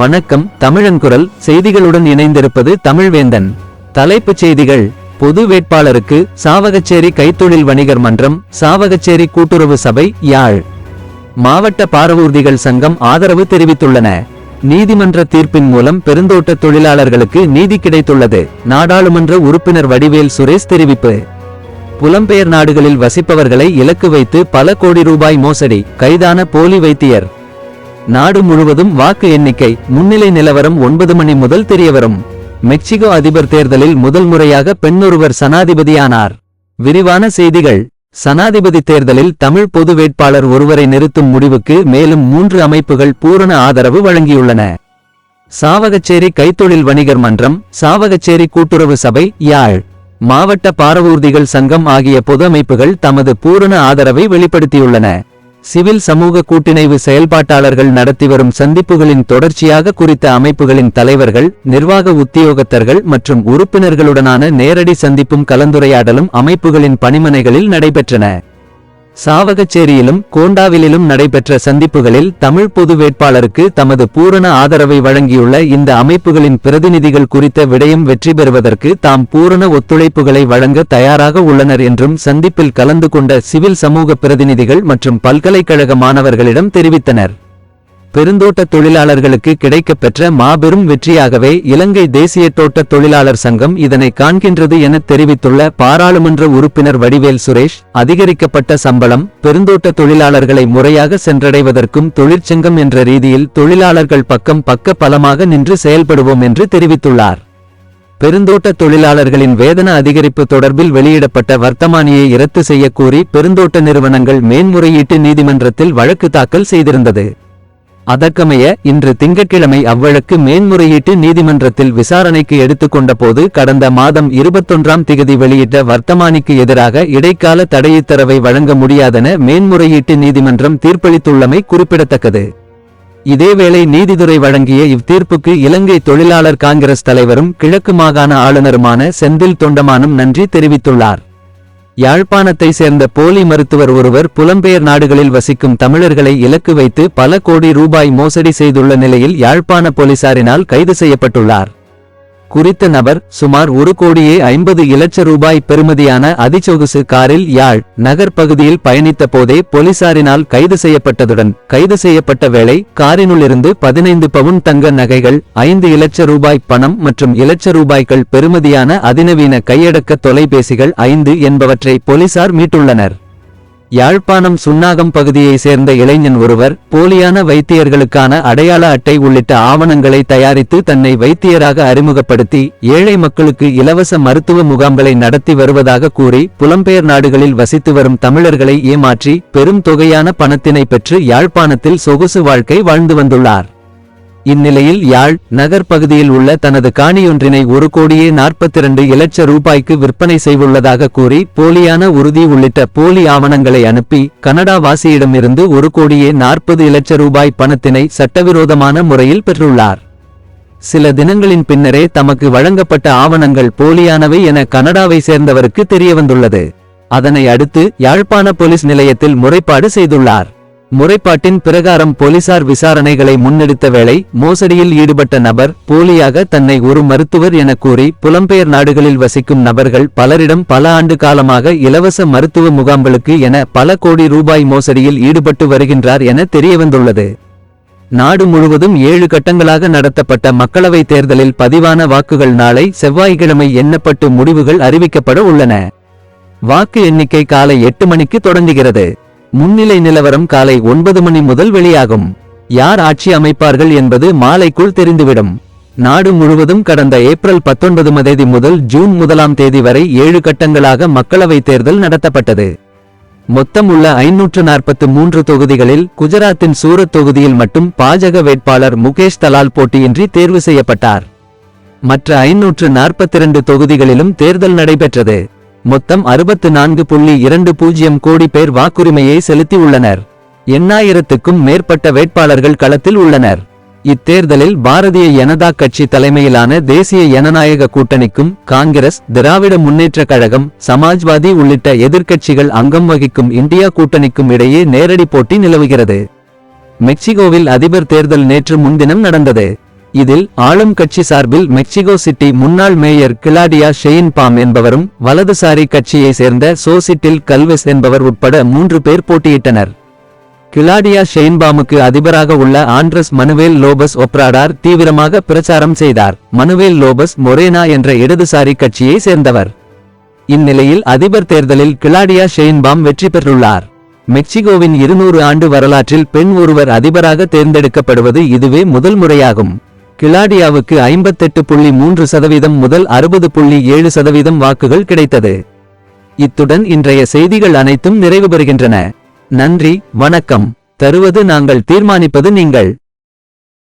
வணக்கம் தமிழன்குரல் செய்திகளுடன் இணைந்திருப்பது தமிழ்வேந்தன். தலைப்புச் செய்திகள். பொது வேட்பாளருக்கு சாவகச்சேரி கைத்தொழில் வணிகர் மன்றம் சாவகச்சேரி கூட்டுறவு சபை யாழ். மாவட்ட பாரவூர்திகள் சங்கம் ஆதரவு தெரிவித்துள்ளன. நீதிமன்ற தீர்ப்பின் மூலம் பெருந்தோட்ட தொழிலாளர்களுக்கு நீதி கிடைத்துள்ளது. நாடாளுமன்ற உறுப்பினர் வடிவேல் சுரேஷ் தெரிவிப்பு. புலம்பெயர் நாடுகளில் வசிப்பவர்களை இலக்கு வைத்து பல கோடி ரூபாய் மோசடி. கைதான போலி வைத்தியர். நாடு முழுவதும் வாக்கு எண்ணிக்கை முன்னிலை நிலவரம் ஒன்பது மணி முதல் தெரியவரும். மெக்சிகோ அதிபர் தேர்தலில் முதல் முறையாக பெண்ணொருவர் சனாதிபதியானார். விரிவான செய்திகள். சனாதிபதி தேர்தலில் தமிழ் பொது வேட்பாளர் ஒருவரை நிறுத்தும் முடிவுக்கு மேலும் மூன்று அமைப்புகள் பூரண ஆதரவு வழங்கியுள்ளன. சாவகச்சேரி கைத்தொழில் வணிகர் மன்றம் சாவகச்சேரி கூட்டுறவு சபை யாழ். மாவட்ட பாரவூர்திகள் சங்கம் ஆகிய பொது அமைப்புகள் தமது பூரண ஆதரவை வெளிப்படுத்தியுள்ளன. சிவில் சமூக கூட்டிணைவு செயல்பாட்டாளர்கள் நடத்தி வரும் சந்திப்புகளின் தொடர்ச்சியாக குறித்த அமைப்புகளின் தலைவர்கள் நிர்வாக உத்தியோகத்தர்கள் மற்றும் உறுப்பினர்களுடனான நேரடி சந்திப்பும் கலந்துரையாடலும் அமைப்புகளின் பணிமனைகளில் நடைபெற்றன. சாவகச்சேரியிலும் கோண்டாவிலும் நடைபெற்ற சந்திப்புகளில் தமிழ் பொது வேட்பாளருக்கு தமது பூரண ஆதரவை வழங்கியுள்ள இந்த அமைப்புகளின் பிரதிநிதிகள் குறித்த விடயம் வெற்றி பெறுவதற்கு தாம் பூரண ஒத்துழைப்புகளை வழங்க தயாராக உள்ளனர் என்றும் சந்திப்பில் கலந்து கொண்ட சிவில் சமூக பிரதிநிதிகள் மற்றும் பல்கலைக்கழக மாணவர்களிடம் தெரிவித்தனர். பெருந்தோட்ட தொழிலாளர்களுக்கு கிடைக்கப்பெற்ற மாபெரும் வெற்றியாகவே இலங்கை தேசிய தோட்ட தொழிலாளர் சங்கம் இதனை காண்கின்றது என தெரிவித்துள்ள பாராளுமன்ற உறுப்பினர் வடிவேல் சுரேஷ் அதிகரிக்கப்பட்ட சம்பளம் பெருந்தோட்ட தொழிலாளர்களை முறையாக சென்றடைவதற்கும் தொழிற்சங்கம் என்ற ரீதியில் தொழிலாளர்கள் பக்கம் பக்க பலமாக நின்று செயல்படுவோம் என்று தெரிவித்துள்ளார். பெருந்தோட்ட தொழிலாளர்களின் வேதன அதிகரிப்பு தொடர்பில் வெளியிடப்பட்ட வர்த்தமானியை இரத்து செய்யக்கோரி பெருந்தோட்ட நிறுவனங்கள் மேன்முறையீட்டு நீதிமன்றத்தில் வழக்கு தாக்கல் செய்திருந்தது. அதற்கமைய இன்று திங்கட்கிழமை அவ்வழக்கு மேன்முறையீட்டு நீதிமன்றத்தில் விசாரணைக்கு எடுத்துக்கொண்ட போது கடந்த மாதம் இருபத்தொன்றாம் திகதி வெளியிட்ட வர்த்தமானிக்கு எதிராக இடைக்கால தடையுத்தரவை வழங்க முடியாதென மேன்முறையீட்டு நீதிமன்றம் தீர்ப்பளித்துள்ளமை குறிப்பிடத்தக்கது. இதேவேளை நீதித்துறை வழங்கிய இவ்தீர்ப்புக்கு இலங்கை தொழிலாளர் காங்கிரஸ் தலைவரும் கிழக்கு மாகாண ஆளுநருமான செந்தில் தொண்டமானும் நன்றி தெரிவித்துள்ளார். யாழ்ப்பாணத்தை சேர்ந்த போலி மருத்துவர் ஒருவர் புலம்பெயர் நாடுகளில் வசிக்கும் தமிழர்களை இலக்கு வைத்து பல கோடி ரூபாய் மோசடி செய்துள்ள நிலையில் யாழ்ப்பாண போலீசாரினால் கைது செய்யப்பட்டுள்ளார். குறித்த நபர் சுமார் ஒரு கோடியே ஐம்பது இலட்ச ரூபாய் பெறுமதியான அதிச்சொகுசு காரில் யாழ் நகர் பகுதியில் பயணித்த போதே போலீசாரினால் கைது செய்யப்பட்டதுடன் கைது செய்யப்பட்ட வேளை காரினுள்ளிருந்து பதினைந்து பவுன் தங்க நகைகள் ஐந்து இலட்ச ரூபாய் பணம் மற்றும் இலட்ச ரூபாய்கள் பெறுமதியான அதிநவீன கையடக்க தொலைபேசிகள் ஐந்து என்பவற்றை போலீசார் மீட்டுள்ளனர். யாழ்ப்பாணம் சுன்னாகம் பகுதியை சேர்ந்த இளைஞன் ஒருவர் போலியான வைத்தியர்களுக்கான அடையாள அட்டை உள்ளிட்ட ஆவணங்களை தயாரித்து தன்னை வைத்தியராக அறிமுகப்படுத்தி ஏழை மக்களுக்கு இலவச மருத்துவ முகாம்களை நடத்தி வருவதாக கூறி புலம்பெயர் நாடுகளில் வசித்து வரும் தமிழர்களை ஏமாற்றி பெரும் தொகையான பணத்தினை பெற்று யாழ்ப்பாணத்தில் சொகுசு வாழ்க்கை வாழ்ந்து வந்துள்ளார். இந்நிலையில் யாழ் நகர் பகுதியில் உள்ள தனது காணியொன்றினை ஒரு கோடியே நாற்பத்திரண்டு இலட்ச ரூபாய்க்கு விற்பனை செய்துள்ளதாக கூறி போலியான உறுதி உள்ளிட்ட போலி ஆவணங்களை அனுப்பி கனடா வாசியிடமிருந்து ஒரு கோடியே நாற்பது இலட்ச ரூபாய் பணத்தினை சட்டவிரோதமான முறையில் பெற்றுள்ளார். சில தினங்களின் பின்னரே தமக்கு வழங்கப்பட்ட ஆவணங்கள் போலியானவை என கனடாவை சேர்ந்தவருக்கு தெரியவந்துள்ளது. அதனை அடுத்து யாழ்ப்பாண போலீஸ் நிலையத்தில் முறைப்பாடு செய்துள்ளார். முறைப்பாட்டின் பிரகாரம் போலீசார் விசாரணைகளை முன்னெடுத்த வேளை மோசடியில் ஈடுபட்ட நபர் போலியாக தன்னை ஒரு மருத்துவர் என கூறி புலம்பெயர் நாடுகளில் வசிக்கும் நபர்கள் பலரிடம் பல ஆண்டு காலமாக இலவச மருத்துவ முகாம்களுக்கு என பல கோடி ரூபாய் மோசடியில் ஈடுபட்டு வருகின்றார் என தெரியவந்துள்ளது. நாடு முழுவதும் ஏழு கட்டங்களாக நடத்தப்பட்ட மக்களவைத் தேர்தலில் பதிவான வாக்குகள் நாளை செவ்வாய்க்கிழமை எண்ணப்பட்டு முடிவுகள் அறிவிக்கப்பட உள்ளன. வாக்கு எண்ணிக்கை காலை எட்டு மணிக்கு தொடங்குகிறது. முன்னிலை நிலவரம் காலை ஒன்பது மணி முதல் வெளியாகும். யார் ஆட்சி அமைப்பார்கள் என்பது மாலைக்குள் தெரிந்துவிடும். நாடு முழுவதும் கடந்த ஏப்ரல் பத்தொன்பது தேதி முதல் ஜூன் முதலாம் தேதி வரை ஏழு கட்டங்களாக மக்களவைத் தேர்தல் நடத்தப்பட்டது. மொத்தம் உள்ள ஐநூற்று நாற்பத்து மூன்று தொகுதிகளில் குஜராத்தின் சூரத் தொகுதியில் மட்டும் பாஜக வேட்பாளர் முகேஷ் தலால் போட்டியின்றி தேர்வு செய்யப்பட்டார். மற்ற ஐநூற்று நாற்பத்தி இரண்டு தொகுதிகளிலும் தேர்தல் நடைபெற்றது. மொத்தம் அறுபத்து நான்கு புள்ளி இரண்டு பூஜ்ஜியம் கோடி பேர் வாக்குரிமையை செலுத்தி உள்ளனர் எண்ணாயிரத்துக்கும் மேற்பட்ட வேட்பாளர்கள் களத்தில் உள்ளனர். இத்தேர்தலில் பாரதிய ஜனதா கட்சி தலைமையிலான தேசிய ஜனநாயக கூட்டணிக்கும் காங்கிரஸ் திராவிட முன்னேற்றக் கழகம் சமாஜ்வாதி உள்ளிட்ட எதிர்க்கட்சிகள் அங்கம் வகிக்கும் இந்தியா கூட்டணிக்கும் இடையே நேரடி போட்டி நிலவுகிறது. மெக்சிகோவில் அதிபர் தேர்தல் நேற்று முன்தினம் நடந்தது. இதில் ஆளும் கட்சி சார்பில் மெக்சிகோ சிட்டி முன்னாள் மேயர் கிளாடியா ஷெயின்பாம் என்பவரும் வலதுசாரி கட்சியை சேர்ந்த சோசிட்டில் கல்வெஸ் என்பவர் உட்பட மூன்று பேர் போட்டியிட்டனர். கிளாடியா ஷெயின்பாமுக்கு அதிபராக உள்ள ஆண்ட்ரஸ் மனுவேல் லோபஸ் ஒப்ராடார் தீவிரமாக பிரச்சாரம் செய்தார். மனுவேல் லோபஸ் மொரேனா என்ற இடதுசாரி கட்சியை சேர்ந்தவர். இந்நிலையில் அதிபர் தேர்தலில் கிளாடியா ஷெயின்பாம் வெற்றி பெற்றுள்ளார். மெக்சிகோவின் இருநூறு ஆண்டு வரலாற்றில் பெண் ஒருவர் அதிபராக தேர்ந்தெடுக்கப்படுவது இதுவே முதல் முறையாகும். கிளாடியாவுக்கு ஐம்பத்தெட்டு புள்ளி மூன்று சதவீதம் முதல் அறுபது புள்ளி ஏழு சதவீதம் வாக்குகள் கிடைத்தது. இத்துடன் இன்றைய செய்திகள் அனைத்தும் நிறைவு பெறுகின்றன நன்றி வணக்கம். தருவது நாங்கள் தீர்மானிப்பது நீங்கள்.